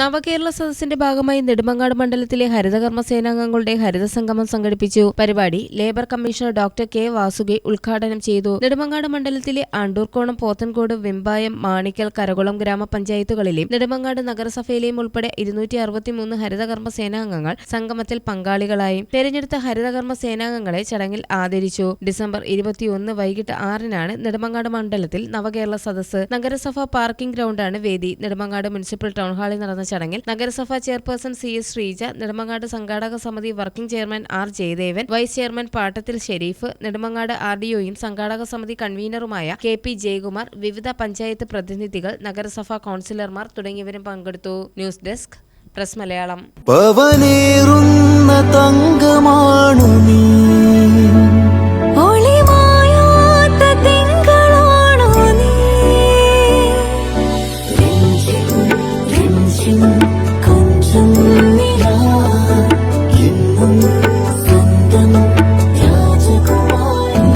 നവകേരള സദസ്സിന്റെ ഭാഗമായി നെടുമങ്ങാട് മണ്ഡലത്തിലെ ഹരിതകർമ്മ സേനാംഗങ്ങളുടെ ഹരിത സംഗമം സംഘടിപ്പിച്ചു. പരിപാടി labour commissioner doctor K Vasuki ഉദ്ഘാടനം ചെയ്തു. നെടുമങ്ങാട് മണ്ഡലത്തിലെ ആണ്ടൂർക്കോണം പോത്തൻകോട് വെമ്പായം മാണിക്കൽ കരകുളം ഗ്രാമപഞ്ചായത്തുകളിലെയും നെടുമങ്ങാട് നഗരസഭയിലെയും ഉൾപ്പെടെ ഇരുന്നൂറ്റി അറുപത്തിമൂന്ന് ഹരിതകർമ്മ സേനാംഗങ്ങൾ സംഗമത്തിൽ പങ്കാളികളായി. തെരഞ്ഞെടുത്ത ഹരിതകർമ്മ സേനാംഗങ്ങളെ ചടങ്ങിൽ ആദരിച്ചു. ഡിസംബർ ഇരുപത്തിയൊന്ന് വൈകിട്ട് ആറിനാണ് നെടുമങ്ങാട് മണ്ഡലത്തിൽ നവകേരള സദസ്സ്. നഗരസഭ പാർക്കിംഗ് ഗ്രൗണ്ടാണ് വേദി. നെടുമങ്ങാട് മുനിസിപ്പൽ ടൗൺഹാളിൽ നടന്ന ചടങ്ങിൽ നഗരസഭാ chairperson C S Sreeja Nedumangad സംഘാടക സമിതി working chairman R Jayadevan vice chairman Pattathil Sherif Nedumangad R ഡിഒയും സംഘാടക സമിതി കൺവീനറുമായ കെ പി ജയകുമാർ വിവിധ പഞ്ചായത്ത് പ്രതിനിധികൾ നഗരസഭാ കൌൺസിലർമാർ തുടങ്ങിയവരും പങ്കെടുത്തു. News desk press Malayalam. രാജകുമാരി